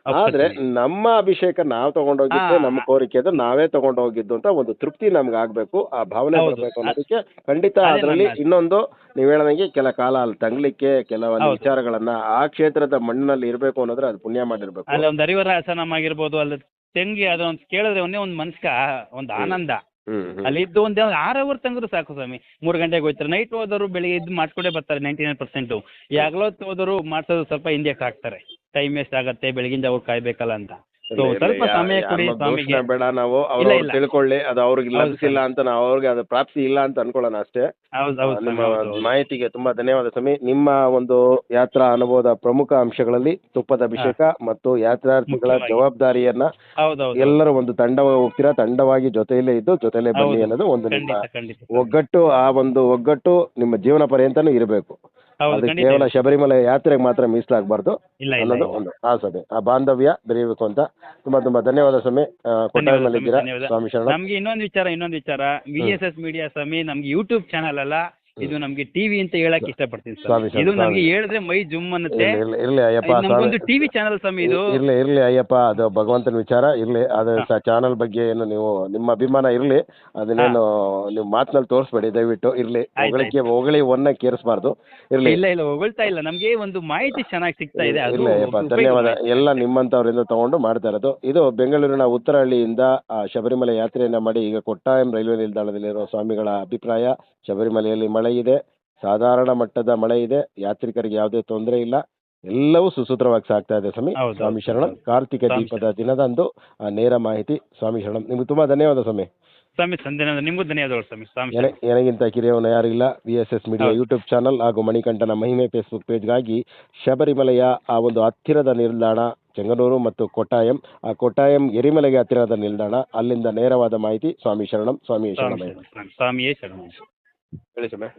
S2: ಆದ್ರೆ ನಮ್ಮ ಅಭಿಷೇಕ ನಾವ್ ತಗೊಂಡೋಗಿದ್ದು. ನಮ್ಮ ಕೋರಿಕೆ ಅದು ನಾವೇ ತಗೊಂಡೋಗಿದ್ದು ಅಂತ ಒಂದು ತೃಪ್ತಿ ನಮ್ಗೆ ಆಗ್ಬೇಕು. ಆ ಭಾವನೆ ಬರಬೇಕು ಅನ್ನೋದಕ್ಕೆ ಖಂಡಿತ
S3: ಅದೇ
S2: ಅದರಲ್ಲಿ ಇನ್ನೊಂದು ನೀವ್ ಹೇಳದಂಗೆ ಕೆಲ ಕಾಲ ಅಲ್ಲಿ ತಂಗ್ಲಿಕ್ಕೆ ಕೆಲವೊಂದು ವಿಚಾರಗಳನ್ನ ಆ ಕ್ಷೇತ್ರದ ಮಣ್ಣಿನಲ್ಲಿ ಇರ್ಬೇಕು ಅನ್ನೋದ್ರೆ ಅದು ಪುಣ್ಯ ಮಾಡಿರ್ಬೇಕು.
S3: ಅಲ್ಲಿ ಒಂದು ಅರಿವರ ಆಸನ ಆಗಿರ್ಬೋದು ಅಲ್ಲಿ ತೆಂಗಿ ಅದೊಂದು ಕೇಳಿದ್ರೆ ಒಂದೇ ಒಂದು ಮನ್ಸ್ಕ ಒಂದು ಆನಂದ. ಅಲ್ಲಿ ಇದ್ದು ಒಂದ್ ಆರ್ ಅವರ್ ತಂಗ್ರು ಸಾಕು ಸ್ವಾಮಿ. ಮೂರ್ ಗಂಟೆಗೆ ಹೋಗ್ತಾರೆ ನೈಟ್ ಹೋದವರು ಬೆಳಿಗ್ಗೆ ಇದ್ದು ಮಾಡ್ಕೊಂಡೇ ಬರ್ತಾರೆ ನೈಂಟಿ ನೈನ್ ಪರ್ಸೆಂಟ್ ಈ ಹಗಲೊತ್ತು ಹೋದವರು ಮಾಡ್ಸೋದು ಸ್ವಲ್ಪ ಹಿಂದೆ ಹಾಕ್ತಾರೆ. ಟೈಮ್ ವೇಸ್ಟ್ ಆಗುತ್ತೆ, ಬೆಳಗಿಂದ ಅವ್ರು ಕಾಯ್ಬೇಕಲ್ಲ ಅಂತ. ಸ್ವಲ್ಪ ಸಮಯ ಕೊಡಿ ಸ್ವಾಮಿಗೆ.
S2: ಬೇಡ ನಾವು ಅವ್ರು ತಿಳ್ಕೊಳ್ಳಿ ಅದು ಅವ್ರಿಗೆ ಲಭಿಸಿಲ್ಲ ಅಂತ ನಾವು ಅವ್ರಿಗೆ ಅದು ಪ್ರಾಪ್ತಿ ಇಲ್ಲ ಅಂತ ಅನ್ಕೊಳ್ಳೋಣ ಅಷ್ಟೇ. ನಿಮ್ಮ. ಮಾಹಿತಿಗೆ ತುಂಬಾ ಧನ್ಯವಾದ ಸ್ವಾಮಿ. ನಿಮ್ಮ ಒಂದು ಯಾತ್ರಾ ಅನುಭವದ ಪ್ರಮುಖ ಅಂಶಗಳಲ್ಲಿ ತುಪ್ಪದ ಅಭಿಷೇಕ ಮತ್ತು ಯಾತ್ರಾರ್ಥಿಗಳ ಜವಾಬ್ದಾರಿಯನ್ನ ಎಲ್ಲರೂ ಒಂದು ತಂಡವಾಗಿ ಹೋಗ್ತೀರಾ? ತಂಡವಾಗಿ ಜೊತೆಯಲ್ಲೇ ಇದ್ದು ಜೊತೆಲೇ ಬನ್ನಿ. ಅನ್ನೋದು ಒಂದು ನಿಮ್ಮ ಒಗ್ಗಟ್ಟು ಆ ಒಂದು ಒಗ್ಗಟ್ಟು ನಿಮ್ಮ ಜೀವನ ಪರ್ಯಂತನೂ ಇರಬೇಕು.
S3: ಹೌದು
S2: ಅದು
S3: ಖಂಡಿತ
S2: ಕೇವಲ ಶಬರಿಮಲೆ ಯಾತ್ರೆಗೆ ಮಾತ್ರ ಮೀಸಲಾಗಬಾರ್ದು
S3: ಇಲ್ಲ ಇಲ್ಲ
S2: ಅನ್ನೋದು
S3: ಇಲ್ಲ.
S2: ಒಂದು ಆ ಸಭೆ ಆ ಬಾಂಧವ್ಯ ಬೆರೆಯಬೇಕು ಅಂತ ತುಂಬಾ ತುಂಬಾ ಧನ್ಯವಾದ ಸ್ವಾಮಿ. ಕೊಟ್ಟಾಗಿದ್ದೀರಾ
S3: ಧನ್ಯವಾದ.
S2: ಸ್ವಾಮಿ ಶರಣ.
S3: ನಮ್ಗೆ ಇನ್ನೊಂದು ವಿಚಾರ ಇನ್ನೊಂದು ವಿಚಾರ. ವಿ ಎಸ್ ಎಸ್ ಮೀಡಿಯಾ ಸ್ವಾಮಿ ನಮ್ಗೆ ಯೂಟ್ಯೂಬ್ ಚಾನಲ್ ಅಲ್ಲ. ಇದು ನಮ್ಗೆ ಟಿವಿ ಅಂತ ಹೇಳಕ್ ಇಷ್ಟಪಡ್ತೀನಿ
S2: ಸ್ವಾಮಿ,
S3: ಸ್ವಾಮಿ
S2: ಸ್ವಾಮಿ,
S3: ಇದು ನಮ್ಗೆ ಹೇಳಿದ್ರೆ ಮೈ ಜುಮ್ ಅನ್ನತ್ತೆ.
S2: ಇರ್ಲಿ, ಇರ್ಲಿ, ಇರ್ಲಿ ಅಯ್ಯಪ್ಪ
S3: ನಮ್ಗೊಂದು ಟಿವಿ ಚಾನಲ್ ಸ್ವಾಮಿ ಇದು.
S2: ಇರ್ಲಿ ಇರ್ಲಿ ಅಯ್ಯಪ್ಪ ಅದು ಭಗವಂತನ ವಿಚಾರ. ಇರ್ಲಿ ಅದು ಚಾನಲ್ ಬಗ್ಗೆ ಏನು ನೀವು ನಿಮ್ಮ ಅಭಿಮಾನ ಇರ್ಲಿ. ಅದನ್ನೇನು ನೀವು ಮಾತಿನಲ್ಲಿ ತೋರಿಸ್ಬೇಡಿ ದಯವಿಟ್ಟು. ಇರ್ಲಿ
S3: ಆಯ್ತು,
S2: ಹೊಗಳಿಕೆ ಹೊಗಳಿ ಒನ್ನ ಕೇರಿಸಬಾರ್ದು. ಇರ್ಲಿ.
S3: ಇಲ್ಲ ಇಲ್ಲ ಹೊಗಳ್ತಾ ಇಲ್ಲ. ನಮ್ಗೆ ಒಂದು ಮಾಹಿತಿ ಚೆನ್ನಾಗಿ ಸಿಗ್ತಾ ಇದೆ. ಅದು
S2: ಇಲ್ಲ ಅಯ್ಯಪ್ಪ
S3: ಉಪಯೋಗ
S2: ಧನ್ಯವಾದ.
S3: ಮಾಹಿತಿ.
S2: ಎಲ್ಲ ನಿಮ್ಮಂತವರಿಂದ ತಗೊಂಡು ಮಾಡ್ತಾ ಇರೋದು. ಇದು ಬೆಂಗಳೂರಿನ ಉತ್ತರಹಳ್ಳಿಯಿಂದ ಆ, ಶಬರಿಮಲೆ ಯಾತ್ರೆಯನ್ನ ಮಾಡಿ ಈಗ ಕೊಟ್ಟಾಯಂ ರೈಲ್ವೆ ನಿಲ್ದಾಣದಲ್ಲಿರೋ ಸ್ವಾಮಿಗಳ ಅಭಿಪ್ರಾಯ. ಶಬರಿಮಲೆಯಲ್ಲಿ ಮಳೆ ಇದೆ ಸಾಧಾರಣ ಮಟ್ಟದ ಮಳೆ ಇದೆ ಯಾತ್ರಿಕರಿಗೆ ಯಾವುದೇ ತೊಂದರೆ ಇಲ್ಲ. ಎಲ್ಲವೂ ಸುಸೂತ್ರವಾಗಿ ಸಾಗ್ತಾ ಇದೆ ಸ್ವಾಮಿ.
S3: ಹೌದು,
S2: ಸ್ವಾಮಿ
S3: ಶರಣ.
S2: ಶರಣಂ
S3: ಹೌದು.
S2: ಕಾರ್ತಿಕ
S3: ಸ್ವಾಮಿ
S2: ದೀಪದ ದಿನದಂದು ಆ ನೇರ ಮಾಹಿತಿ ಸ್ವಾಮಿ ಶರಣಂ. ನಿಮ್ಗೆ ತುಂಬಾ ಧನ್ಯವಾದ ಸ್ವಾಮಿ.
S3: ಸ್ವಾಮಿ ಸಂಧ್ಯಾ ನಿಮಗೂ ಧನ್ಯವಾದಗಳು ಸ್ವಾಮಿ. ಸ್ವಾಮಿ
S2: ಎನ- ನನಗಿಂತ ಕಿರಿಯವನು ಯಾರು ಇಲ್ಲ. ವಿ ಎಸ್ ಎಸ್ ಮೀಡಿಯಾ
S3: ಹೌದು.
S2: ಯೂಟ್ಯೂಬ್ ಚಾನಲ್ ಹಾಗೂ ಮಣಿಕಂಠನ ಮಹಿಮೆ ಫೇಸ್ಬುಕ್ ಪೇಜ್ಗಾಗಿ ಶಬರಿಮಲೆಯ ಆ ಒಂದು ಹತ್ತಿರದ ನಿಲ್ದಾಣ ಚೆಂಗನೂರು ಮತ್ತು ಕೊಟ್ಟಾಯಂ ಆ ಕೊಟ್ಟಾಯಂ ಎರಿಮಲೆಗೆ ಹತ್ತಿರದ ನಿಲ್ದಾಣ ಅಲ್ಲಿಂದ ನೇರವಾದ ಮಾಹಿತಿ ಸ್ವಾಮಿ ಶರಣಂ ಸ್ವಾಮಿ
S3: ಸ್ವಾಮಿ
S2: ಶರಣಮಯ್ಯ
S3: ಸ್ವಾಮಿಯೇ ಶರಣ
S2: ಹೇಳಿ ಸ್ವಾಮಿ